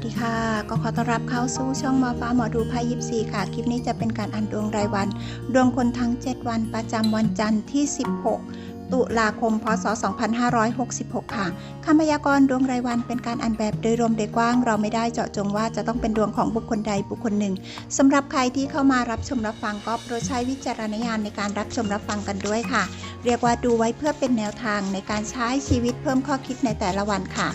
สดีค่ะ ก็ขอต้อนรับเข้าสู่ช่องหมอฟ้าหมอดูไพ่ยิปซีค่ะ คลิปนี้จะเป็นการอ่านดวงรายวัน ดวงคนทั้ง 7 วันประจำวันจันทร์ที่ 16 ตุลาคม พศ 2566 ค่ะคำพยากรณ์ดวงรายวันเป็นการอ่านแบบโดยรวมโดยกว้าง เราไม่ได้เจาะจงว่าจะต้องเป็นดวงของบุคคลใดบุคคลหนึ่งสำหรับใครที่เข้ามารับชมรับฟังก็โปรดใช้วิจารณญาณในการรับชมรับฟังกันด้วยค่ะ เรียกว่าดูไว้เพื่อเป็นแนวทางในการใช้ชีวิตเพิ่มข้อคิดในแต่ละวันค่ะ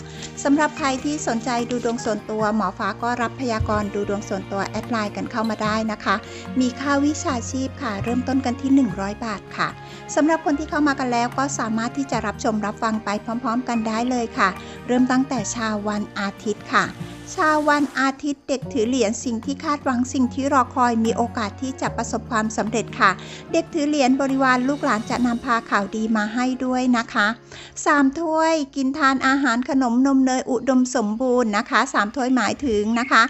สำหรับใครที่สนใจดูดวงส่วนตัว หมอฟ้าก็รับพยากรณ์ดูดวงส่วนตัวแอดไลน์กันเข้ามาได้นะคะ มีค่าวิชาชีพค่ะ เริ่มต้นกันที่ 100 บาทค่ะสำหรับคนที่เข้ามากันแล้วล้วก็สามารถที่จะรับชมรับฟังไปพร้อม ๆ กันได้เลยค่ะ เริ่มตั้งแต่เชาววันอาทิตย์ค่ะ ชาวันอาทิตย์เด็กถือเหรียญสิ่งที่คาดหวังสิ่งที่รอคอยมีโอกาสที่จะประสบความสำเร็จค่ะ เด็กถือเหรียญบริวารลูกหลานจะนำพาข่าวดีมาให้ด้วยนะคะสามถ้วยกินทานอาหารขนมนมเนยอุดมสมบูรณ์นะคะสามถ้วยหมายถึงนะคะ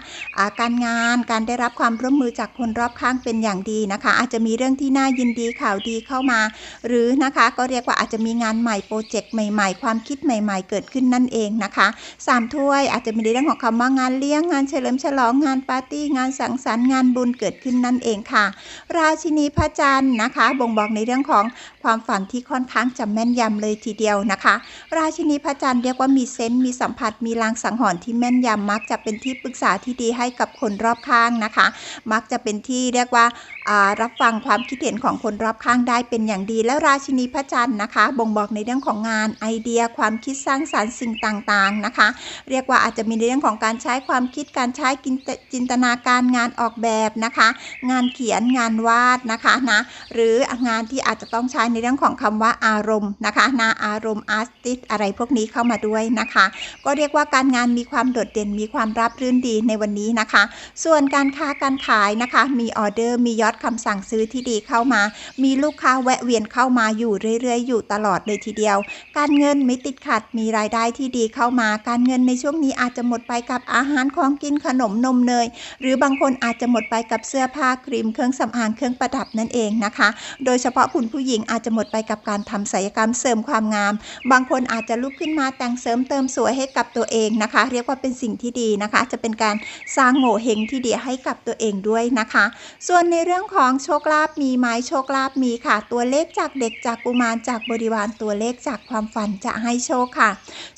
การงานการได้รับความร่วมมือจากคนรอบข้างเป็นอย่างดีนะคะ อาจจะมีเรื่องที่น่ายินดีข่าวดีเข้ามา หรือนะคะก็เรียกว่าอาจจะมีงานใหม่โปรเจกต์ใหม่ ๆ ความคิดใหม่ ๆ เกิดขึ้นนั่นเองนะคะสามถ้วยอาจจะมีเรื่องของคำว่างานเลี้ยงงานเฉลิมฉลองงานปาร์ตี้งานสังสรรค์งานบุญเกิดขึ้นนั่นเองค่ะ ราชินีพระจันทร์นะคะ บ่งบอกในเรื่องของความฝันที่ค่อนข้างจะแม่นยำเลยทีเดียวนะคะ ราชินีพระจันทร์เรียกว่ามีเซนส์มีสัมผัสมีลางสังหรณ์ที่แม่นยำมักจะเป็นที่ปรึกษาที่ดีให้กับคนรอบข้างนะคะ มักจะเป็นที่เรียกว่ารับฟังความคิดเห็นของคนรอบข้างได้เป็นอย่างดี แล้วราชินีพระจันทร์นะคะ บ่งบอกในเรื่องของงานไอเดียความคิดสร้างสรรค์สิ่งต่างๆนะคะ เรียกว่าอาจจะมีในเรื่องของการใช้ความคิดการใช้จินตนาการงานออกแบบนะคะ งานเขียนงานวาดนะคะนะหรืองานที่อาจจะต้องใช้ในเรื่องของคำว่าอารมณ์นะคะนาอารมณ์อาร์ติสอะไรพวกนี้เข้ามาด้วยนะคะ ก็เรียกว่าการงานมีความโดดเด่นมีความราบรื่นดีในวันนี้นะคะ ส่วนการค้าการขายนะคะ มีออเดอร์มียอดคำสั่งซื้อที่ดีเข้ามา มีลูกค้าแวะเวียนเข้ามาอยู่เรื่อยๆ อยู่ตลอดเลยทีเดียว การเงินไม่ติดขัดมีรายได้ที่ดีเข้ามา การเงินในช่วงนี้อาจจะหมดไปกับอาหารของกินขนมนมเนย หรือบางคนอาจจะหมดไปกับเสื้อผ้าครีมเครื่องสำอางเครื่องประดับนั่นเองนะคะ โดยเฉพาะคุณผู้หญิงอาจจะหมดไปกับการทำศัลยกรรมเสริมความงาม บางคนอาจจะลุกขึ้นมาแต่งเสริมเติมสวยให้กับตัวเองนะคะ เรียกว่าเป็นสิ่งที่ดีนะคะ จะเป็นการสร้างโง่เฮงที่ดีให้กับตัวเองด้วยนะคะ ส่วนในเรื่องของโชคลาภมีไหมโชคลาภมีค่ะ ตัวเลขจากเด็กจากกุมารจากบริวารตัวเลขจากความฝันจะให้โชคค่ะ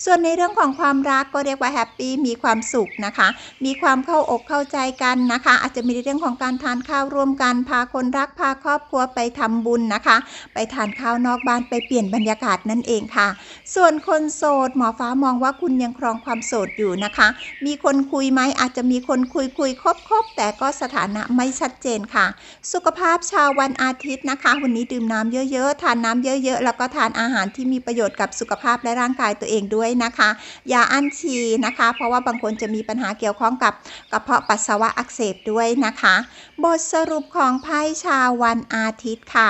ส่วนในเรื่องของความรักก็เรียกว่าแฮปปี้มีความสุขนะคะ มีความเข้าอกเข้าใจกันนะคะ อาจจะมีเรื่องของการทานข้าวร่วมกัน พาคนรักพาครอบครัวไปทำบุญนะคะ ไปทานข้าวนอกบ้านไปเปลี่ยนบรรยากาศนั่นเองค่ะ ส่วนคนโสดหมอฟ้ามองว่าคุณยังครองความโสดอยู่นะคะ มีคนคุยไหมอาจจะมีคนคุยคุยคบคบแต่ก็สถานะไม่ชัดเจนค่ะ สุขภาพชาววันอาทิตย์นะคะ วันนี้ดื่มน้ำเยอะๆ ทานน้ำเยอะๆ แล้วก็ทานอาหารที่มีประโยชน์กับสุขภาพและร่างกายตัวเองด้วยนะคะ อย่าอั้นฉี่นะคะ เพราะว่าบางคนจะมีปัญหาเกี่ยวข้องกับกระเพาะปัสสาวะอักเสบด้วยนะคะ บทสรุปของไพ่ชาววันอาทิตย์ค่ะ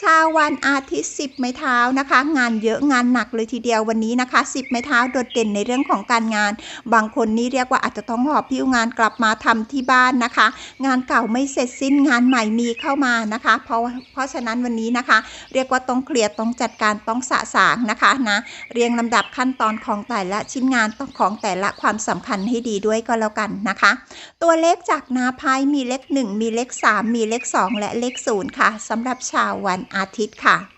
ชาววันอาทิตย์ 10 ไม้เท้านะคะ งานเยอะงานหนักเลยทีเดียววันนี้นะคะ 10 ไม้เท้าโดดเด่นในเรื่องของการงาน บางคนนี่เรียกว่าอาจจะต้องหอบพิ้วงานกลับมาทำที่บ้านนะคะ งานเก่าไม่เสร็จสิ้นงานใหม่มีเข้ามานะคะ เพราะเพราะฉะนั้นวันนี้นะคะ เรียกว่าต้องเคลียร์ต้องจัดการต้องสะสางนะคะนะเรียงลำดับขั้นตอนของแต่ละชิ้นงานต้องของแต่ละความสำคัญให้ดีด้วยก็แล้วกันนะคะ ตัวเลขจากนาพายมีเลข 1 มีเลข 3 มีเลข 2 และเลข0ค่ะสำหรับชาววันอาทิตย์ค่ะ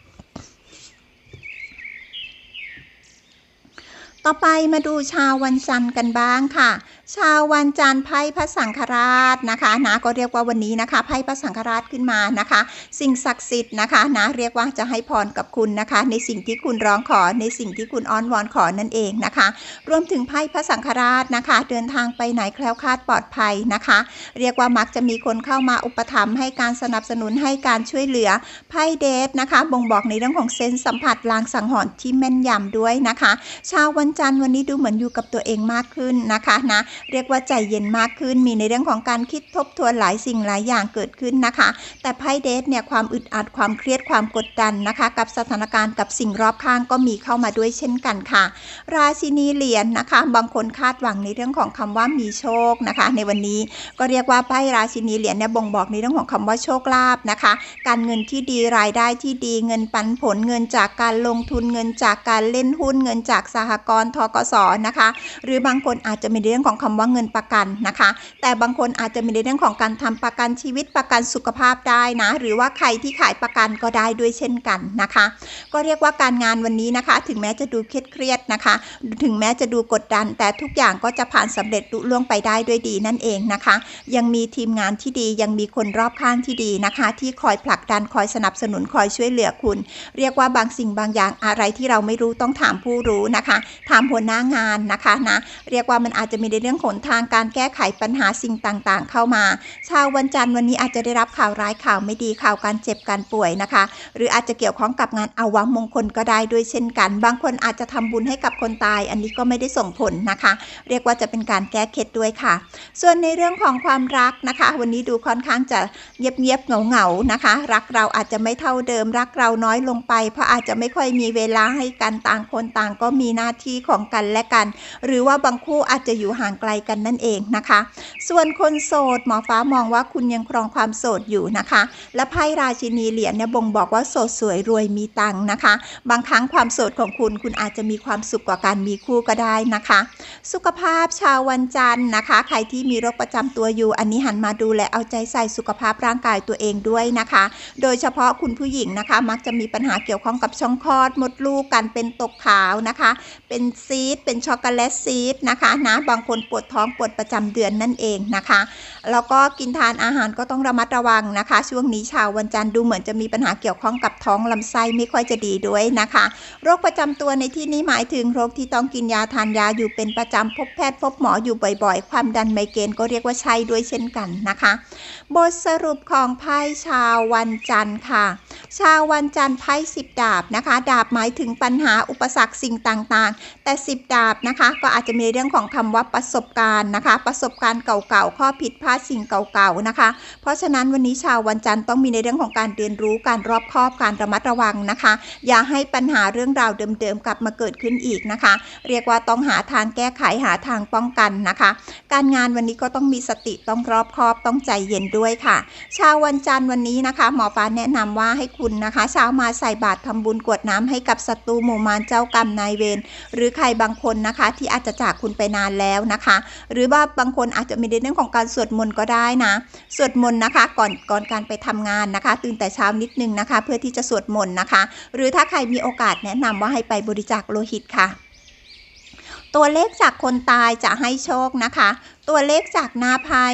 ต่อไปมาดูชาววันจันทร์กันบ้างค่ะ ชาววันจันทร์ไพ่พระสังฆราชนะคะนะก็เรียกว่าวันนี้นะคะไพ่พระสังฆราชขึ้นมานะคะ สิ่งศักดิ์สิทธิ์นะคะนะเรียกว่าจะให้พรกับคุณนะคะ ในสิ่งที่คุณร้องขอในสิ่งที่คุณอ้อนวอนขอนั่นเองนะคะ รวมถึงไพ่พระสังฆราชนะคะ เดินทางไปไหนแคล้วคลาดปลอดภัยนะคะ เรียกว่ามักจะมีคนเข้ามาอุปถัมภ์ให้การสนับสนุนให้การช่วยเหลือไพ่เดทนะคะ บ่งบอกในเรื่องของเซนส์สัมผัสลางสังหรณ์ที่แม่นยำด้วยนะคะ ชาววันจันทร์วันนี้ดูเหมือนอยู่กับตัวเองมากขึ้นนะคะนะเรียกว่าใจเย็นมากขึ้น มีในเรื่องของการคิดทบทวนหลายสิ่งหลายอย่างเกิดขึ้นนะคะ แต่ไพ่เดทเนี่ยความอึดอัดความเครียดความกดดันนะคะ กับสถานการณ์กับสิ่งรอบข้างก็มีเข้ามาด้วยเช่นกันค่ะ ราชินีเหรียญนะคะ บางคนคาดหวังในเรื่องของคำว่ามีโชคนะคะ ในวันนี้ก็เรียกว่าไพ่ราชินีเหรียญเนี่ยบ่งบอกในเรื่องของคำว่าโชคลาภนะคะ การเงินที่ดีรายได้ที่ดีเงินปันผลเงินจากการลงทุนเงินจากการเล่นหุ้นเงินจากสหกรณ์ทกสนะคะ หรือบางคนอาจจะมีเรื่องของคำว่าเงินประกันนะคะ แต่บางคนอาจจะมีในเรื่องของการทำประกันชีวิตประกันสุขภาพได้นะ หรือว่าใครที่ขายประกันก็ได้ด้วยเช่นกันนะคะ ก็เรียกว่าการงานวันนี้นะคะ ถึงแม้จะดูเครียดๆนะคะ ถึงแม้จะดูกดดัน แต่ทุกอย่างก็จะผ่านสำเร็จลุล่วงไปได้ด้วยดีนั่นเองนะคะ ยังมีทีมงานที่ดียังมีคนรอบข้างที่ดีนะคะ ที่คอยผลักดันคอยสนับสนุนคอยช่วยเหลือคุณ เรียกว่าบางสิ่งบางอย่างอะไรที่เราไม่รู้ต้องถามผู้รู้นะคะถามหัวหน้างานนะคะนะเรียกว่ามันอาจจะมีในเรื่องหนทางการแก้ไขปัญหาสิ่งต่างๆ เข้ามา ชาววันจันทร์วันนี้อาจจะได้รับข่าวร้ายข่าวไม่ดีข่าวการเจ็บการป่วยนะคะ หรืออาจจะเกี่ยวข้องกับงานอาวังมงคลก็ได้ด้วยเช่นกัน บางคนอาจจะทำบุญให้กับคนตาย อันนี้ก็ไม่ได้ส่งผลนะคะ เรียกว่าจะเป็นการแก้เคล็ดด้วยค่ะ ส่วนในเรื่องของความรักนะคะ วันนี้ดูค่อนข้างจะเงียบๆเหงาๆนะคะ รักเราอาจจะไม่เท่าเดิม รักเราน้อยลงไป เพราะอาจจะไม่ค่อยมีเวลาให้กันต่างคนต่างก็มีหน้าที่ของกันและกัน หรือว่าบางคู่อาจจะอยู่ห่างไกลกันนั่นเองนะคะ ส่วนคนโสดหมอฟ้ามองว่าคุณยังครองความโสดอยู่นะคะ และไพ่ราชินีเหรียญเนี่ยบ่งบอกว่าโสดสวยรวยมีตังค์นะคะ บางครั้งความโสดของคุณคุณอาจจะมีความสุขกว่าการมีคู่ก็ได้นะคะ สุขภาพชาววันจันทร์นะคะ ใครที่มีโรคประจำตัวอยู่ อันนี้หันมาดูแลเอาใจใส่สุขภาพร่างกายตัวเองด้วยนะคะ โดยเฉพาะคุณผู้หญิงนะคะ มักจะมีปัญหาเกี่ยวข้องกับช่องคลอดมดลูกการเป็นตกขาวนะคะ เป็นซีดเป็นช็อกโกแลตซีดนะคะนะบางคนปวดท้องปวดประจำเดือนนั่นเองนะคะแล้วก็กินทานอาหารก็ต้องระมัดระวังนะคะ ช่วงนี้ชาววันจันทร์ดูเหมือนจะมีปัญหาเกี่ยวข้องกับท้องลำไส้ไม่ค่อยจะดีด้วยนะคะ โรคประจำตัวในที่นี้หมายถึงโรคที่ต้องกินยาทานยาอยู่เป็นประจำพบแพทย์พบหมออยู่บ่อยๆ ความดันไมเกรนก็เรียกว่าใช่ด้วยเช่นกันนะคะ บทสรุปของไพ่ชาววันจันทร์ค่ะ ชาววันจันทร์ไพ่สิบดาบนะคะ ดาบหมายถึงปัญหาอุปสรรคสิ่งต่างๆ แต่สิบดาบนะคะ ก็อาจจะมีเรื่องของคำว่าประสบการณ์นะคะ ประสบการณ์เก่าๆ ข้อผิดพลาดสิ่งเก่าๆนะคะ เพราะฉะนั้นวันนี้ชาววันจันทร์ต้องมีในเรื่องของการเรียนรู้การรอบคอบการระมัดระวังนะคะ อย่าให้ปัญหาเรื่องราวเดิมๆกลับมาเกิดขึ้นอีกนะคะ เรียกว่าต้องหาทางแก้ไขหาทางป้องกันนะคะ การงานวันนี้ก็ต้องมีสติต้องรอบคอบต้องใจเย็นด้วยค่ะ ชาววันจันทร์วันนี้นะคะหมอฟ้าแนะนำว่าให้คุณนะคะเช้ามาใส่บาตรทำบุญกวดน้ำให้กับศัตรูหมู่มารเจ้ากรรมนายเวรหรือใครบางคนนะคะที่อาจจะจากคุณไปนานแล้วนะคะ หรือว่าบางคนอาจจะมีในเรื่องของการสวดมนต์ก็ได้นะ สวดมนต์นะคะก่อนก่อนการไปทำงานนะคะ ตื่นแต่เช้านิดนึงนะคะ เพื่อที่จะสวดมนต์นะคะ หรือถ้าใครมีโอกาสแนะนำว่าให้ไปบริจาคโลหิตค่ะตัวเลขจากคนตายจะให้โชคนะคะ ตัวเลขจากหน้าไพ่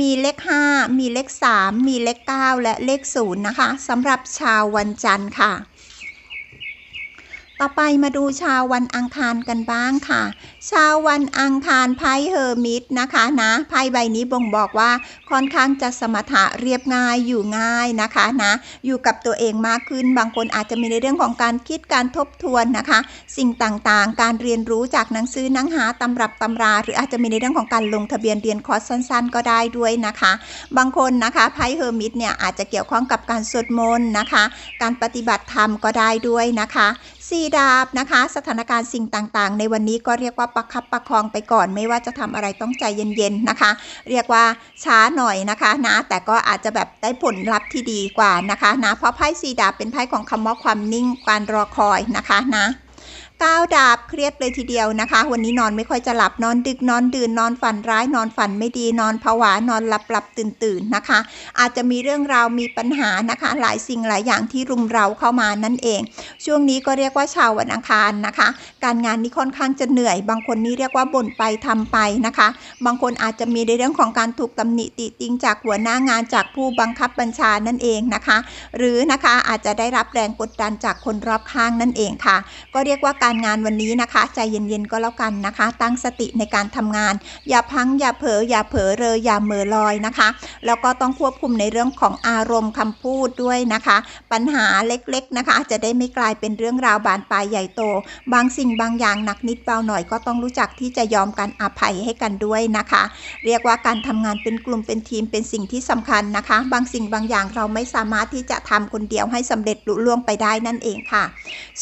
มีเลข 5 มีเลข 3 มีเลข 9 และเลข 0 นะคะสำหรับชาววันจันทร์ค่ะ ต่อไปมาดูชาววันอังคารกันบ้างค่ะ ชาววันอังคารไพ่เฮอร์มิตนะคะนะไพ่ใบนี้บ่งบอกว่าค่อนข้างจะสมถะเรียบง่ายอยู่ง่ายนะคะนะอยู่กับตัวเองมากขึ้นบางคนอาจจะมีในเรื่องของการคิดการทบทวนนะคะ สิ่งต่างๆ การเรียนรู้จากหนังสือหนังหาตำรับตำรา หรืออาจจะมีในเรื่องของการลงทะเบียนเรียนคอร์สสั้น ๆ ก็ได้ด้วยนะคะ บางคนนะคะไพ่เฮอร์มิตเนี่ยอาจจะเกี่ยวข้องกับการสวดมนต์นะคะ การปฏิบัติธรรมก็ได้ด้วยนะคะ ซีดาบนะคะ สถานการณ์สิ่งต่างๆ ในวันนี้ก็เรียกว่าประคับประคองไปก่อน ไม่ว่าจะทำอะไรต้องใจเย็นๆนะคะ เรียกว่าช้าหน่อยนะคะนะแต่ก็อาจจะแบบได้ผลลัพธ์ที่ดีกว่านะคะนะเพราะไพ่สีดาบเป็นไพ่ของคำว่าความนิ่งการรอคอยนะคะนะ ก้าวดาบเครียดเลยทีเดียวนะคะ วันนี้นอนไม่ค่อยจะหลับนอนดึกนอนดื่นนอนฝันร้ายนอนฝันไม่ดีนอนผวานอนหลับหลับตื่นตื่นนะคะ อาจจะมีเรื่องราวมีปัญหานะคะ หลายสิ่งหลายอย่างที่รุมเราเข้ามานั่นเอง ช่วงนี้ก็เรียกว่าชาววันอังคารนะคะ การงานนี้ค่อนข้างจะเหนื่อย บางคนนี่เรียกว่าบ่นไปทำไปนะคะ บางคนอาจจะมีในเรื่องของการถูกตำหนิติติงจากหัวหน้างานจากผู้บังคับบัญชานั่นเองนะคะ หรือนะคะอาจจะได้รับแรงกดดันจากคนรอบข้างนั่นเองค่ะ ก็เรียกว่าการงานวันนี้นะคะ ใจเย็นๆก็แล้วกันนะคะ ตั้งสติในการทำงาน อย่าพังอย่าเผลออย่าเผลอเลยอย่าเม่อลอยนะคะ แล้วก็ต้องควบคุมในเรื่องของอารมณ์คำพูดด้วยนะคะ ปัญหาเล็กๆนะคะ จะได้ไม่กลายเป็นเรื่องราวบานปลายใหญ่โต บางสิ่งบางอย่างหนักนิดเบาหน่อยก็ต้องรู้จักที่จะยอมกันอภัยให้กันด้วยนะคะ เรียกว่าการทำงานเป็นกลุ่มเป็นทีมเป็นสิ่งที่สำคัญนะคะ บางสิ่งบางอย่างเราไม่สามารถที่จะทำคนเดียวให้สำเร็จลุล่วงไปได้นั่นเองค่ะ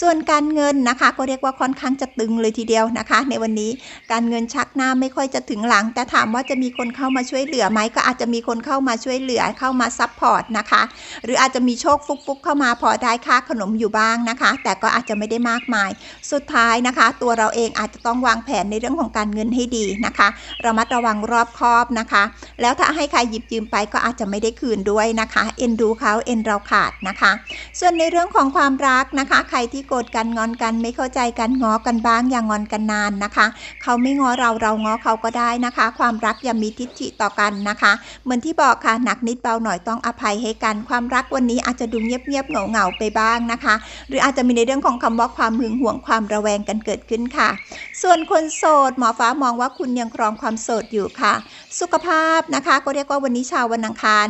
ส่วนการเงินนะคะก็เรียกรียกว่าค่อนข้างจะตึงเลยทีเดียวนะคะ ในวันนี้การเงินชักหน้าไม่ค่อยจะถึงหลัง แต่ถามว่าจะมีคนเข้ามาช่วยเหลือไหมก็อาจจะมีคนเข้ามาช่วยเหลือเข้ามาซัพพอร์ตนะคะ หรืออาจจะมีโชคฟุกๆเข้ามาพอได้ค่าขนมอยู่บ้างนะคะ แต่ก็อาจจะไม่ได้มากมาย สุดท้ายนะคะ ตัวเราเองอาจจะต้องวางแผนในเรื่องของการเงินให้ดีนะคะระมัดระวังรอบคอบนะคะ แล้วถ้าให้ใครหยิบยืมไปก็อาจจะไม่ได้คืนด้วยนะคะ เอ็นดูเขาเอ็นเราขาดนะคะ ส่วนในเรื่องของความรักนะคะ ใครที่โกรธกันงอนกันไม่เข้าใจกันง้อกันบ้างอย่างงอนกันนานนะคะ เขาไม่ง้อเราเราง้อเขาก็ได้นะคะ ความรักอย่ามีทิฐิต่อกันนะคะ เหมือนที่บอกค่ะหนักนิดเบาหน่อยต้องอภัยให้กัน ความรักวันนี้อาจจะดูเงียบๆเหงาๆไปบ้างนะคะ หรืออาจจะมีในเรื่องของคำว่าความหึงหวงความระแวงกันเกิดขึ้นค่ะ ส่วนคนโสดหมอฟ้ามองว่าคุณยังครองความโสดอยู่ค่ะ สุขภาพนะคะ ก็เรียกว่าวันนี้ชาววันอังคาร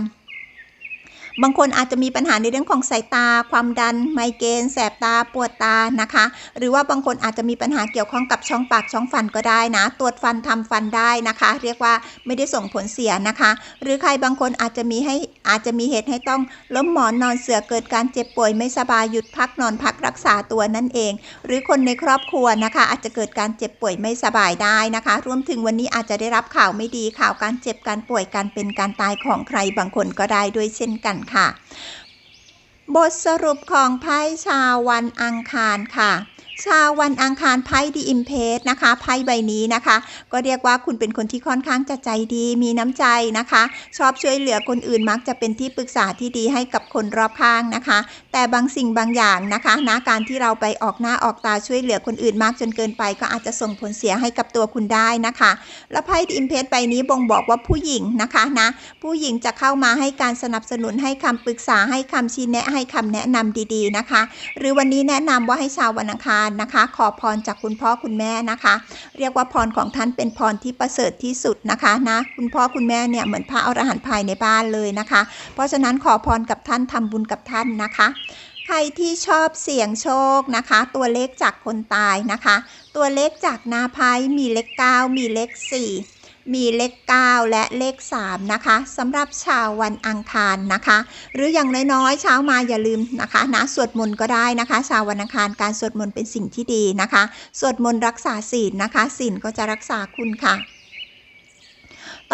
บางคนอาจจะมีปัญหาในเรื่องของสายตา ความดัน ไมเกรนแสบตา ปวดตานะคะ หรือว่าบางคนอาจจะมีปัญหาเกี่ยวข้องกับช่องปากช่องฟันก็ได้นะตรวจฟันทำฟันได้นะคะ เรียกว่าไม่ได้ส่งผลเสียนะคะ หรือใครบางคนอาจจะมีให้อาจจะมีเหตุให้ต้องล้มหมอนนอนเสือเกิดการเจ็บป่วยไม่สบายหยุดพักนอนพักรักษาตัวนั่นเอง หรือคนในครอบครัวนะคะ อาจจะเกิดการเจ็บป่วยไม่สบายได้นะคะ รวมถึงวันนี้อาจจะได้รับข่าวไม่ดีข่าวการเจ็บการป่วยการเป็นการตายของใครบางคนก็ได้ด้วยเช่นกันค่ะ บทสรุปของไพ่ชาววันอังคารค่ะ ชาววันอังคารไพ่ดีอิมเพสนะคะไพ่ใบนี้นะคะ ก็เรียกว่าคุณเป็นคนที่ค่อนข้างจะใจดีมีน้ำใจนะคะ ชอบช่วยเหลือคนอื่นมักจะเป็นที่ปรึกษาที่ดีให้กับคนรอบข้างนะคะ แต่บางสิ่งบางอย่างนะคะนะการที่เราไปออกหน้าออกตาช่วยเหลือคนอื่นมากจนเกินไป ก็อาจจะส่งผลเสียให้กับตัวคุณได้นะคะ และไพ่ดีอิมเพสใบนี้บ่งบอกว่าผู้หญิงนะคะนะผู้หญิงจะเข้ามาให้การสนับสนุนให้คำปรึกษาให้คำชี้แนะให้คำแนะนำดีๆนะคะ หรือวันนี้แนะนำว่าให้ชาววันอังคารนะคะ ขอพรจากคุณพ่อคุณแม่นะคะ เรียกว่าพรของท่านเป็นพรที่ประเสริฐที่สุดนะคะนะคุณพ่อคุณแม่เนี่ยเหมือนพระอรหันต์ภายในบ้านเลยนะคะ เพราะฉะนั้นขอพรกับท่านทำบุญกับท่านนะคะใครที่ชอบเสี่ยงโชคนะคะ ตัวเลขจากคนตายนะคะ ตัวเลขจากนาไพ่มีเลข9มีเลข4 มีเลข 9 และเลข 3 นะคะสำหรับชาววันอังคารนะคะ หรืออย่างน้อยๆเช้ามาอย่าลืมนะคะนะสวดมนต์ก็ได้นะคะ ชาววันอังคารการสวดมนต์เป็นสิ่งที่ดีนะคะ สวดมนต์รักษาศีลนะคะศีลก็จะรักษาคุณค่ะ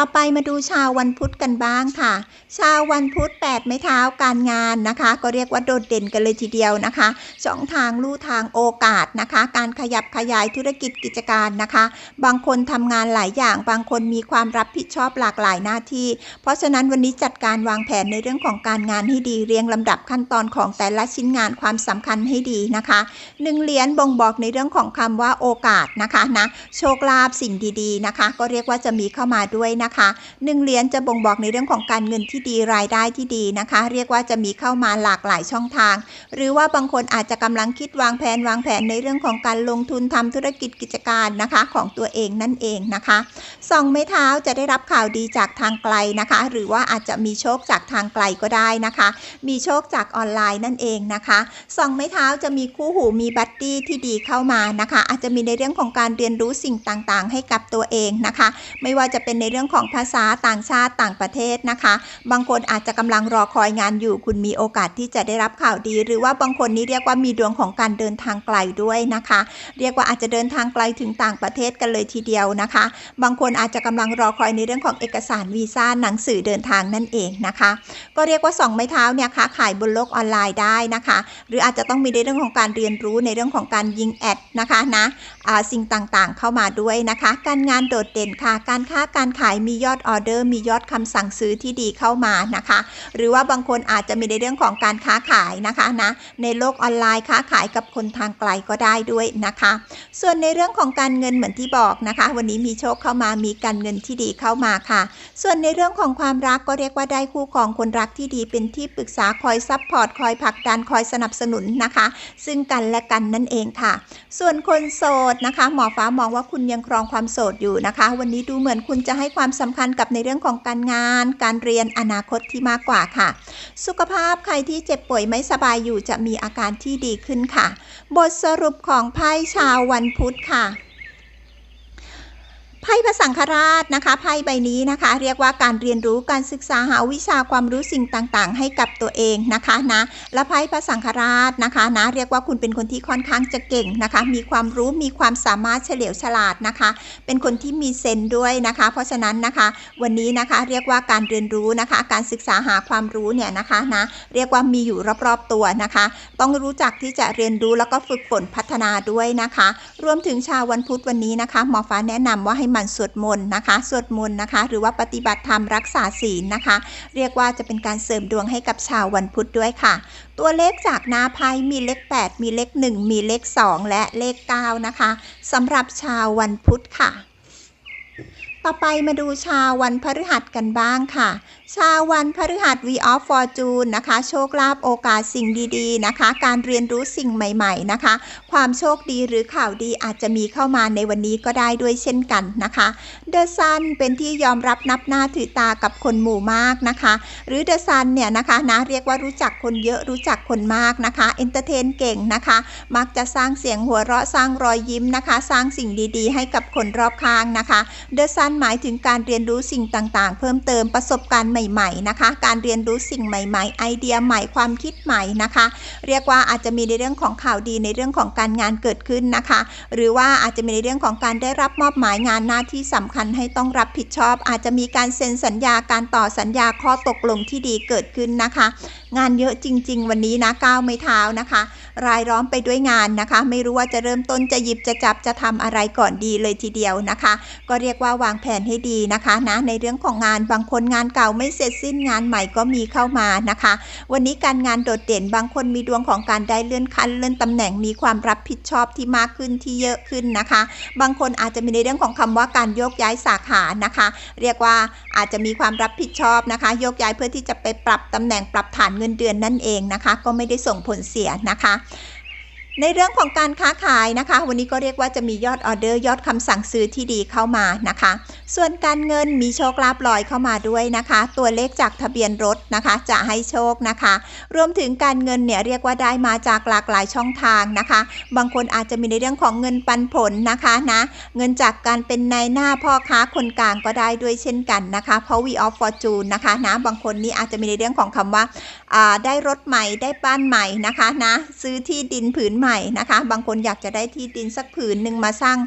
ต่อไปมาดูชาววันพุธกันบ้างค่ะ ชาววันพุธ8ไม้เท้าการงานนะคะ ก็เรียกว่าโดดเด่นกันเลยทีเดียวนะคะช่องทางลู่ทางโอกาสนะคะ การขยับขยายธุรกิจกิจการนะคะ บางคนทำงานหลายอย่าง บางคนมีความรับผิดชอบหลากหลายหน้าที่ เพราะฉะนั้นวันนี้จัดการวางแผนในเรื่องของการงานให้ดีเรียงลำดับขั้นตอนของแต่ละชิ้นงานความสำคัญให้ดีนะคะหนึ่งเหรียญบ่งบอกในเรื่องของคำว่าโอกาสนะคะนะโชคลาภสิ่งดีๆนะคะ ก็เรียกว่าจะมีเข้ามาด้วยนะคะหนึ่งเหรียญจะบ่งบอกในเรื่องของการเงินที่ดีรายได้ที่ดีนะคะ เรียกว่าจะมีเข้ามาหลากหลายช่องทาง หรือว่าบางคนอาจจะกำลังคิดวางแผนวางแผนในเรื่องของการลงทุนทำธุรกิจกิจการนะคะของตัวเองนั่นเองนะคะสองไม้เท้าจะได้รับข่าวดีจากทางไกลนะคะ หรือว่าอาจจะมีโชคจากทางไกลก็ได้นะคะ มีโชคจากออนไลน์นั่นเองนะคะสองไม้เท้าจะมีคู่หูมีบัดดี้ที่ดีเข้ามานะคะ อาจจะมีในเรื่องของการเรียนรู้สิ่งต่างๆ ให้กับตัวเองนะคะ ไม่ว่าจะเป็นในเรื่องของภาษาต่างชาติต่างประเทศนะคะ บางคนอาจจะกำลังรอคอยงานอยู่ คุณมีโอกาสที่จะได้รับข่าวดี หรือว่าบางคนนี่เรียกว่ามีดวงของการเดินทางไกลด้วยนะคะ เรียกว่าอาจจะเดินทางไกลถึงต่างประเทศกันเลยทีเดียวนะคะ บางคนอาจจะกำลังรอคอยในเรื่องของเอกสารวีซ่าหนังสือเดินทางนั่นเองนะคะ ก็เรียกว่าสองไม้เท้าเนี่ยค้าขายบนโลกออนไลน์ได้นะคะ หรืออาจจะต้องมีในเรื่องของการเรียนรู้ในเรื่องของการยิงแอดนะคะนะสิ่งต่างๆ เข้ามาด้วยนะคะ การงานโดดเด่นค่ะ การค้าการขายมียอดออเดอร์ มียอดคำสั่งซื้อที่ดีเข้ามานะคะ หรือว่าบางคนอาจจะมีในเรื่องของการค้าขายนะคะนะในโลกออนไลน์ค้าขายกับคนทางไกลก็ได้ด้วยนะคะ ส่วนในเรื่องของการเงินเหมือนที่บอกนะคะ วันนี้มีโชคเข้ามามีการเงินที่ดีเข้ามาค่ะ ส่วนในเรื่องของความรักก็เรียกว่าได้คู่ของคนรักที่ดีเป็นที่ปรึกษาคอยซัพพอร์ตคอยผลักดันคอยสนับสนุนนะคะ ซึ่งกันและกันนั่นเองค่ะ ส่วนคนโสดนะคะ หมอฟ้ามองว่าคุณยังครองความโสดอยู่นะคะ วันนี้ดูเหมือนคุณจะให้ความสำคัญกับในเรื่องของการงาน การเรียนอนาคตที่มากกว่าค่ะ สุขภาพใครที่เจ็บป่วยไม่สบายอยู่จะมีอาการที่ดีขึ้นค่ะ บทสรุปของไพ่ชาววันพุธค่ะ ไพ่พระสังฆราชนะคะไพ่ใบนี้นะคะ เรียกว่าการเรียนรู้การศึกษาหาวิชาความรู้สิ่งต่างๆ ให้กับตัวเองนะคะนะและไพ่พระสังฆราชนะคะนะเรียกว่าคุณเป็นคนที่ค่อนข้างจะเก่งนะคะ มีความรู้มีความสามารถเฉลียวฉลาดนะคะ เป็นคนที่มีเซนด้วยนะคะ เพราะฉะนั้นนะคะ วันนี้นะคะเรียกว่าการเรียนรู้นะคะ การศึกษาหาความรู้เนี่ยนะคะนะเรียกว่ามีอยู่รอบๆตัวนะคะ ต้องรู้จักที่จะเรียนรู้แล้วก็ฝึกฝนพัฒนาด้วยนะคะ รวมถึงชาววันพุธวันนี้นะคะหมอฟ้าแนะนำว่าให้มันสวดมนต์นะคะสวดมนต์นะคะ หรือว่าปฏิบัติธรรมรักษาศีลนะคะ เรียกว่าจะเป็นการเสริมดวงให้กับชาววันพุธด้วยค่ะ ตัวเลขจากหน้าไพ่มีเลข 8 มีเลข 1 มีเลข 2 และเลข 9 นะคะสำหรับชาววันพุธค่ะ ต่อไปมาดูชาววันพฤหัสกันบ้างค่ะ ชาววันพฤหัส V of Fortune นะคะ โชคลาภโอกาสสิ่งดีๆนะคะ การเรียนรู้สิ่งใหม่ ๆนะคะ ความโชคดีหรือข่าวดีอาจจะมีเข้ามาในวันนี้ก็ได้ด้วยเช่นกันนะคะ The Sun เป็นที่ยอมรับนับหน้าถือตากับคนหมู่มากนะคะ หรือ The Sun เนี่ยนะคะนะเรียกว่ารู้จักคนเยอะรู้จักคนมากนะคะเอนเตอร์เทนเก่งนะคะ มักจะสร้างเสียงหัวเราะสร้างรอยยิ้มนะคะ สร้างสิ่งดีๆ ให้กับคนรอบข้างนะคะ The Sun หมายถึงการเรียนรู้สิ่งต่างๆ เพิ่มเติมประสบการณ์ใใหม่ๆนะคะ การเรียนรู้สิ่งใหม่ ๆ ไอเดียใหม่ความคิดใหม่นะคะ เรียกว่าอาจจะมีในเรื่องของข่าวดีในเรื่องของการงานเกิดขึ้นนะคะ หรือว่าอาจจะมีในเรื่องของการได้รับมอบหมายงานหน้าที่สำคัญให้ต้องรับผิดชอบ อาจจะมีการเซ็นสัญญาการต่อสัญญาข้อตกลงที่ดีเกิดขึ้นนะคะ งานเยอะจริง ๆ วันนี้นะก้าวไม่เท้านะคะ รายล้อมไปด้วยงานนะคะ ไม่รู้ว่าจะเริ่มต้นจะหยิบจะจับจะทำอะไรก่อนดีเลยทีเดียวนะคะ ก็เรียกว่าวางแผนให้ดีนะคะนะในเรื่องของงานบางคนงานเก่าไม่เสร็จสิ้นงานใหม่ก็มีเข้ามานะคะ วันนี้การงานโดดเด่นบางคนมีดวงของการได้เลื่อนขั้นเลื่อนตำแหน่งมีความรับผิดชอบที่มากขึ้นที่เยอะขึ้นนะคะ บางคนอาจจะมีในเรื่องของคำว่าการโยกย้ายสาขานะคะ เรียกว่าอาจจะมีความรับผิดชอบนะคะ โยกย้ายเพื่อที่จะไปปรับตำแหน่งปรับฐานเงินเดือนนั่นเองนะคะ ก็ไม่ได้ส่งผลเสียนะคะ ในเรื่องของการค้าขายนะคะ วันนี้ก็เรียกว่าจะมียอดออเดอร์ยอดคำสั่งซื้อที่ดีเข้ามานะคะ ส่วนการเงินมีโชคลาภลอยเข้ามาด้วยนะคะ ตัวเลขจากทะเบียนรถนะคะ จะให้โชคนะคะ รวมถึงการเงินเนี่ยเรียกว่าได้มาจากหลากหลายช่องทางนะคะ บางคนอาจจะมีในเรื่องของเงินปันผลนะคะนะเงินจากการเป็นนายหน้าพ่อค้าคนกลางก็ได้ด้วยเช่นกันนะคะเพราะ We of Fortune นะคะนะบางคนนี่อาจจะมีในเรื่องของคำว่าอ่าได้รถใหม่ได้บ้านใหม่นะคะนะซื้อที่ดินผืนใหม่นะคะ บางคนอยากจะได้ที่ดินสักผืนหนึ่งมาสร้าง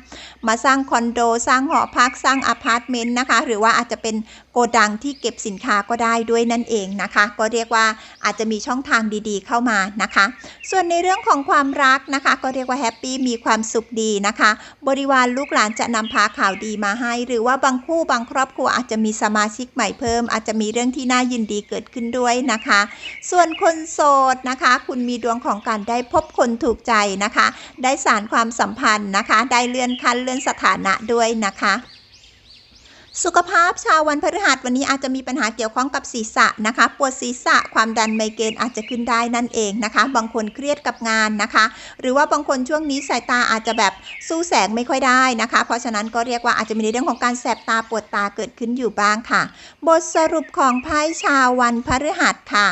มาสร้างคอนโด สร้างหอพักสร้างอพาร์ตเมนต์นะคะ หรือว่าอาจจะเป็นโกดังที่เก็บสินค้าก็ได้ด้วยนั่นเองนะคะ ก็เรียกว่าอาจจะมีช่องทางดีๆ เข้ามานะคะ ส่วนในเรื่องของความรักนะคะ ก็เรียกว่าแฮปปี้มีความสุขดีนะคะ บริวารลูกหลานจะนำพาข่าวดีมาให้ หรือว่าบางคู่บางครอบครัวอาจจะมีสมาชิกใหม่เพิ่ม อาจจะมีเรื่องที่น่ายินดีเกิดขึ้นด้วยนะคะ ส่วนคนโสดนะคะ คุณมีดวงของการได้พบคนถูกใจนะคะ ได้สารความสัมพันธ์นะคะ ได้เลื่อนขั้นเลื่อนสถานะด้วยนะคะสุขภาพชาววันพฤหัสวันนี้อาจจะมีปัญหาเกี่ยวข้องกับศีรษะนะคะ ปวดศีรษะความดันไมเกรนอาจจะขึ้นได้นั่นเองนะคะ บางคนเครียดกับงานนะคะ หรือว่าบางคนช่วงนี้สายตาอาจจะแบบสู้แสงไม่ค่อยได้นะคะ เพราะฉะนั้นก็เรียกว่าอาจจะมีในเรื่องของการแสบตาปวดตาเกิดขึ้นอยู่บ้างค่ะ บทสรุปของไพ่ชาววันพฤหัสค่ะ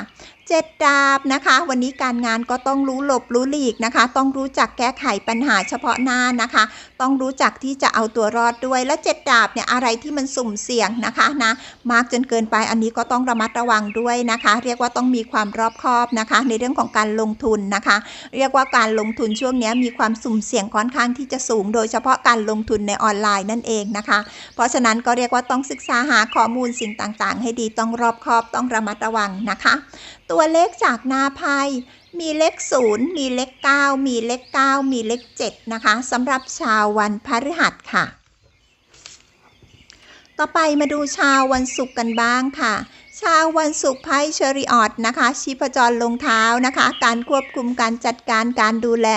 เจ็ดดาบนะคะ วันนี้การงานก็ต้องรู้หลบรู้หลีกนะคะ ต้องรู้จักแก้ไขปัญหาเฉพาะหน้านะคะ ต้องรู้จักที่จะเอาตัวรอดด้วยและเจ็ดดาบเนี่ยอะไรที่มันสุ่มเสี่ยงนะคะนะมากจนเกินไปอันนี้ก็ต้องระมัดระวังด้วยนะคะ เรียกว่าต้องมีความรอบคอบนะคะ ในเรื่องของการลงทุนนะคะ เรียกว่าการลงทุนช่วงนี้มีความสุ่มเสี่ยงค่อนข้างที่จะสูง โดยเฉพาะการลงทุนในออนไลน์นั่นเองนะคะ เพราะฉะนั้นก็เรียกว่าต้องศึกษาหาข้อมูลสิ่งต่างๆ ให้ดีต้องรอบคอบต้องระมัดระวังนะคะ ตัวเลขจากนาไพ่มีเลขศูนย์มีเลขเก้ามีเลขเก้ามีเลขเจ็ดนะคะสำหรับชาววันพฤหัสค่ะ ต่อไปมาดูชาววันศุกร์กันบ้างค่ะ ชาววันศุกร์ไพ่เชอริออตนะคะชีพจรลงเท้านะคะ การควบคุมการจัดการการดูแล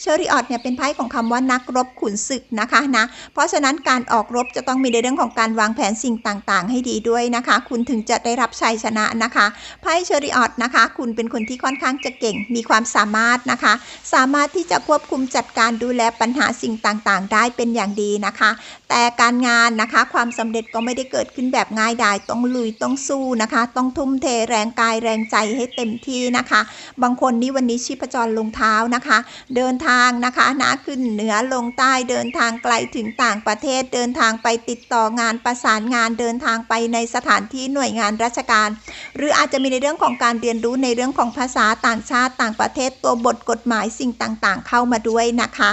เชอริออตเนี่ยเป็นไพ่ของคำว่านักรบขุนศึกนะคะนะเพราะฉะนั้นการออกรบจะต้องมีในเรื่องของการวางแผนสิ่งต่างๆ ให้ดีด้วยนะคะ คุณถึงจะได้รับชัยชนะนะคะไพ่เชอริออตนะคะ คุณเป็นคนที่ค่อนข้างจะเก่งมีความสามารถนะคะ สามารถที่จะควบคุมจัดการดูแลปัญหาสิ่งต่างๆ ได้เป็นอย่างดีนะคะ แต่การงานนะคะ ความสำเร็จก็ไม่ได้เกิดขึ้นแบบง่ายดายต้องลุยต้องสู้นะคะ ต้องทุ่มเทแรงกายแรงใจให้เต็มที่นะคะ บางคนนี่วันนี้ชีพจรลงเท้านะคะ เดินทางนะคะนะขึ้นเหนือลงใต้เดินทางไกลถึงต่างประเทศเดินทางไปติดต่องานประสานงานเดินทางไปในสถานที่หน่วยงานราชการ หรืออาจจะมีในเรื่องของการเรียนรู้ในเรื่องของภาษาต่างชาติต่างประเทศตัวบทกฎหมายสิ่งต่างๆ เข้ามาด้วยนะคะ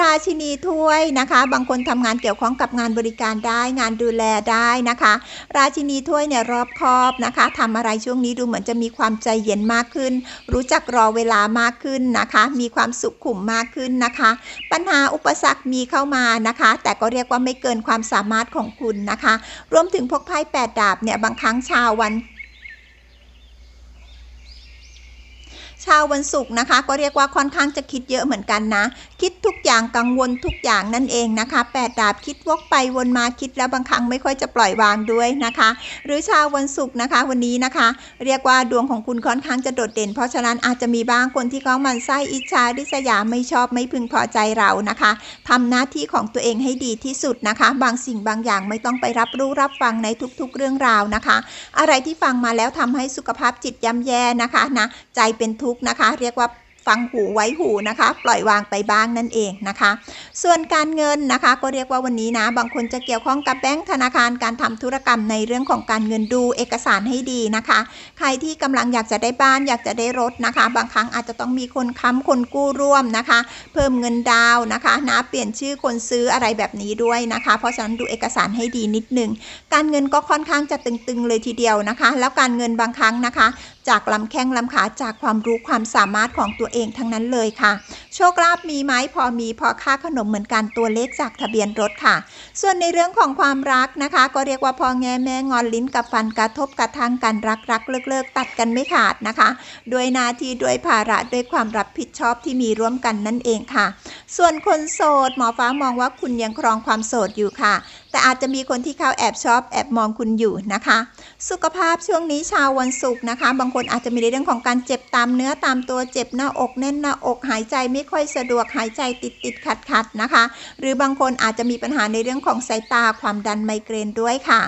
ราชินีถ้วยนะคะ บางคนทำงานเกี่ยวข้องกับงานบริการได้งานดูแลได้นะคะ ราชินีถ้วยเนี่ยรอบคอบนะคะทำอะไรช่วงนี้ดูเหมือนจะมีความใจเย็นมากขึ้น รู้จักรอเวลามากขึ้นนะคะ มีความสุขขุมมากขึ้นนะคะ ปัญหาอุปสรรคมีเข้ามานะคะ แต่ก็เรียกว่าไม่เกินความสามารถของคุณนะคะ รวมถึงพกไพ่แปดดาบเนี่ยบางครั้งชาววัน ชาววันศุกร์นะคะ ก็เรียกว่าค่อนข้างจะคิดเยอะเหมือนกันนะ คิดทุกอย่างกังวลทุกอย่างนั่นเองนะคะแปดดาบคิดวกไปวนมาคิดแล้วบางครั้งไม่ค่อยจะปล่อยวางด้วยนะคะ หรือชาววันศุกร์นะคะ วันนี้นะคะ เรียกว่าดวงของคุณค่อนข้างจะโดดเด่น เพราะฉะนั้นอาจจะมีบางคนที่เขามันไส้อิจฉาริษยาไม่ชอบไม่พึงพอใจเรานะคะทำหน้าที่ของตัวเองให้ดีที่สุดนะคะ บางสิ่งบางอย่างไม่ต้องไปรับรู้รับฟังในทุกๆเรื่องราวนะคะ อะไรที่ฟังมาแล้วทำให้สุขภาพจิตย่ำแย่นะคะนะใจเป็นทุกข์นะคะ เรียกว่าฟังหูไว้หูนะคะ ปล่อยวางไปบ้างนั่นเองนะคะ ส่วนการเงินนะคะ ก็เรียกว่าวันนี้นะ บางคนจะเกี่ยวข้องกับแบงก์ธนาคารการทำธุรกรรมในเรื่องของการเงินดูเอกสารให้ดีนะคะ ใครที่กำลังอยากจะได้บ้านอยากจะได้รถนะคะ บางครั้งอาจจะต้องมีคนค้ำคนกู้ร่วมนะคะ เพิ่มเงินดาวน์นะคะนะเปลี่ยนชื่อคนซื้ออะไรแบบนี้ด้วยนะคะ เพราะฉะนั้นดูเอกสารให้ดีนิดนึงการเงินก็ค่อนข้างจะตึงๆเลยทีเดียวนะคะ แล้วการเงินบางครั้งนะคะ จากลำแข้งลำขาจากความรู้ความสามารถของตัวเองทั้งนั้นเลยค่ะ โชคลาภมีไหมพอมีพอค่าขนมเหมือนกันตัวเลขจากทะเบียนรถค่ะ ส่วนในเรื่องของความรักนะคะ ก็เรียกว่าพอแง่แม่งอนลิ้นกับฟันกระทบกระทั่งกันรักรักเลิกเลิกตัดกันไม่ขาดนะคะด้วยหน้าที่ด้วยภาระด้วยความรับผิดชอบที่มีร่วมกันนั่นเองค่ะ ส่วนคนโสดหมอฟ้ามองว่าคุณยังครองความโสดอยู่ค่ะ แต่อาจจะมีคนที่เขาแอบชอบแอบมองคุณอยู่นะคะ สุขภาพช่วงนี้ชาววันศุกร์นะคะ บางคนอาจจะมีในเรื่องของการเจ็บตามเนื้อตามตัวเจ็บหน้าอกแน่นหน้าอกหายใจไม่ค่อยสะดวกหายใจติดติดขัดขัดนะคะ หรือบางคนอาจจะมีปัญหาในเรื่องของสายตาความดันไมเกรนด้วยค่ะ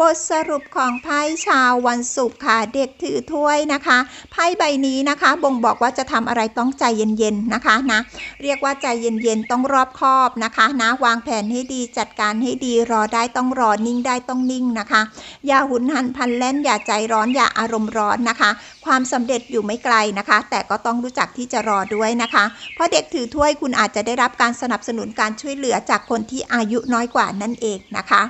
บทสรุปของไพ่ชาววันศุกร์ค่ะ เด็กถือถ้วยนะคะไพ่ใบนี้นะคะบ่งบอกว่าจะทำอะไรต้องใจเย็นๆนะคะนะเรียกว่าใจเย็นๆต้องรอบคอบนะคะนะวางแผนให้ดีจัดการให้ดีรอได้ต้องรอนิ่งได้ต้องนิ่งนะคะ อย่าหุนหันพลันแล่นอย่าใจร้อนอย่าอารมณ์ร้อนนะคะ ความสำเร็จอยู่ไม่ไกลนะคะ แต่ก็ต้องรู้จักที่จะรอด้วยนะคะ เพราะเด็กถือถ้วยคุณอาจจะได้รับการสนับสนุนการช่วยเหลือจากคนที่อายุน้อยกว่านั่นเองนะคะ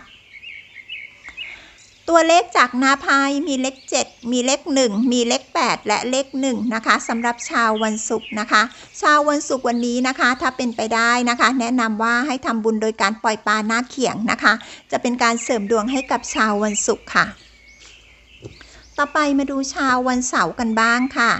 ตัวเลขจากนาพายมีเลข 7 มีเลข 1 มีเลข 8 และเลข1นะคะสำหรับชาววันศุกร์นะคะ ชาววันศุกร์วันนี้นะคะ ถ้าเป็นไปได้นะคะ แนะนำว่าให้ทำบุญโดยการปล่อยปลาหน้าเขียงนะคะ จะเป็นการเสริมดวงให้กับชาววันศุกร์ค่ะ ต่อไปมาดูชาววันเสาร์กันบ้างค่ะ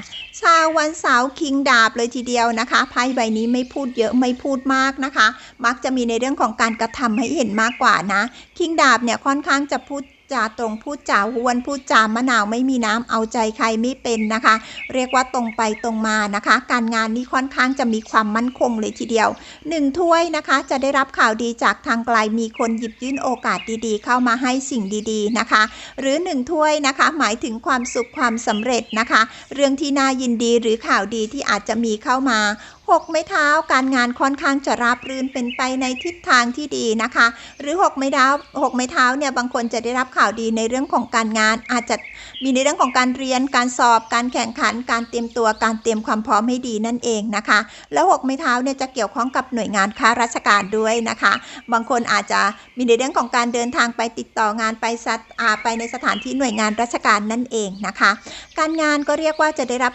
ชาววันเสาร์คิงดาบเลยทีเดียวนะคะไพ่ใบนี้ไม่พูดเยอะไม่พูดมากนะคะ มักจะมีในเรื่องของการกระทำให้เห็นมากกว่านะ คิงดาบเนี่ยค่อนข้างจะพูด จาตรงพูดจาหวนพูดจามะนาวไม่มีน้ำเอาใจใครไม่เป็นนะคะ เรียกว่าตรงไปตรงมานะคะ การงานนี้ค่อนข้างจะมีความมั่นคงเลยทีเดียวหนึ่งถ้วยนะคะจะได้รับข่าวดีจากทางไกลมีคนหยิบยื่นโอกาสดีๆ เข้ามาให้สิ่งดีๆนะคะ หรือหนึ่งถ้วยนะคะหมายถึงความสุขความสำเร็จนะคะ เรื่องที่น่ายินดีหรือข่าวดีที่อาจจะมีเข้ามา หกไม้เท้าการงานค่อนข้างจะราบรื่นเป็นไปในทิศทางที่ดีนะคะ หรือหกไม้เท้าหกไม้เท้าเนี่ยบางคนจะได้รับข่าวดีในเรื่องของการงานอาจจะมีในเรื่องของการเรียนการสอบการแข่งขัน การเตรียมตัวการเตรียมความพร้อมให้ดีนั่นเองนะคะ แล้วหกไม้เท้าเนี่ยจะเกี่ยวข้องกับหน่วยงานข้าราชการด้วยนะคะ บางคนอาจจะมีในเรื่องของการเดินทางไปติดต่องานไปสัตอาไปในสถานที่หน่วยงานราชการนั่นเองนะคะ การงานก็เรียกว่าจะได้รับ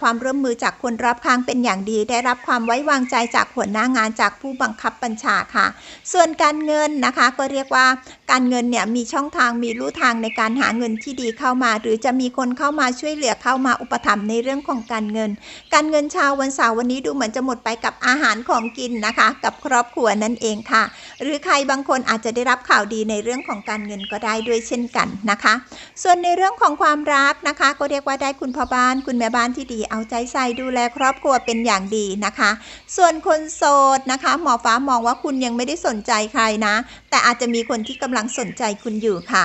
ความร่วมมือจากคนรอบข้างเป็นอย่างดี ได้รับความไว้วางใจจากหัวหน้างานจากผู้บังคับบัญชาค่ะ ส่วนการเงินนะคะก็เรียกว่าการเงินเนี่ยมีช่องทางมีลู่ทางในการหาเงินที่ดีเข้ามา หรือจะมีคนเข้ามาช่วยเหลือเข้ามาอุปถัมภ์ในเรื่องของการเงิน การเงินชาววันเสาร์วันนี้ดูเหมือนจะหมดไปกับอาหารของกินนะคะ กับครอบครัวนั่นเองค่ะ หรือใครบางคนอาจจะได้รับข่าวดีในเรื่องของการเงินก็ได้ด้วยเช่นกันนะคะ ส่วนในเรื่องของความรักนะคะ ก็เรียกว่าได้คุณพ่อบ้าน คุณแม่บ้านที่ดีเอาใจใส่ดูแลครอบครัวเป็นอย่างดีนะคะ ส่วนคนโสดนะคะ หมอฟ้ามองว่าคุณยังไม่ได้สนใจใครนะ แต่อาจจะมีคนที่กำลังสนใจคุณอยู่ค่ะ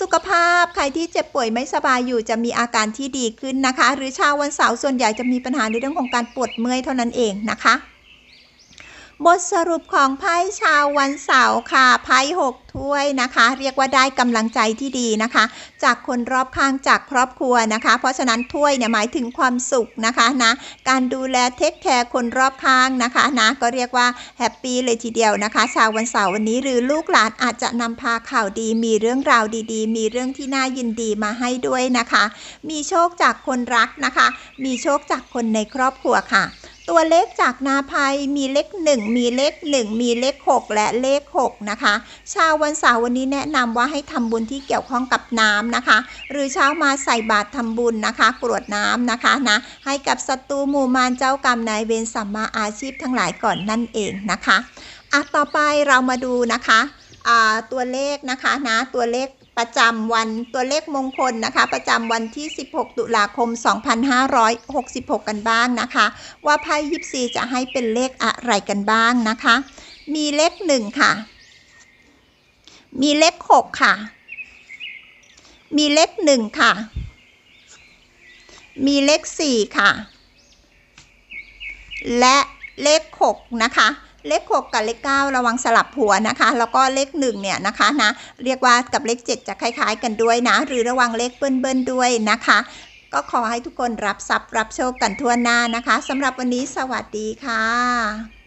สุขภาพใครที่เจ็บป่วยไม่สบายอยู่จะมีอาการที่ดีขึ้นนะคะ หรือชาววันเสาร์ส่วนใหญ่จะมีปัญหาในเรื่องของการปวดเมื่อยเท่านั้นเองนะคะ บทสรุปของไพ่ชาววันเสาร์ค่ะไพ่หกถ้วยนะคะ เรียกว่าได้กำลังใจที่ดีนะคะ จากคนรอบข้างจากครอบครัวนะคะ เพราะฉะนั้นถ้วยเนี่ยหมายถึงความสุขนะคะนะการดูแลเทคแคร์คนรอบข้างนะคะนะก็เรียกว่าแฮปปี้เลยทีเดียวนะคะ ชาววันเสาร์วันนี้หรือลูกหลานอาจจะนำพาข่าวดีมีเรื่องราวดีๆ มีเรื่องที่น่ายินดีมาให้ด้วยนะคะ มีโชคจากคนรักนะคะ มีโชคจากคนในครอบครัวค่ะ ตัวเลขจากนาภัยมีเลข 1 มีเลข 1 มีเลข 6 และเลข 6 นะคะ ชาววันเสาร์วันนี้แนะนำว่าให้ทำบุญที่เกี่ยวข้องกับน้ำนะคะ หรือเช้ามาใส่บาตรทำบุญนะคะกรวดน้ำนะคะนะให้กับศัตรูหมู่มารเจ้ากรรมนายเวรสัมมาอาชีพทั้งหลายก่อนนั่นเองนะคะอะต่อไปเรามาดูนะคะตัวเลขนะคะนะตัวเลข ประจำวันตัวเลขมงคลนะคะ ประจำวันที่ 16 ตุลาคม 2566 กันบ้างนะคะ ว่าไพ่ยิปซีจะให้เป็นเลขอะไรกันบ้างนะคะ มีเลขหนึ่งค่ะ มีเลขหกค่ะ มีเลขหนึ่งค่ะ มีเลขสี่ค่ะ และเลขหกนะคะ เลข 6 กับเลข 9 ระวังสลับหัวนะคะ แล้วก็เลข1เนี่ยนะคะนะเรียกว่ากับเลข 7 จะคล้าย ๆ กันด้วยนะ หรือระวังเลขเบิ้ลๆด้วยนะคะ ก็ขอให้ทุกคนรับทรัพย์รับโชคกันทั่วหน้านะคะสำหรับวันนี้สวัสดีค่ะ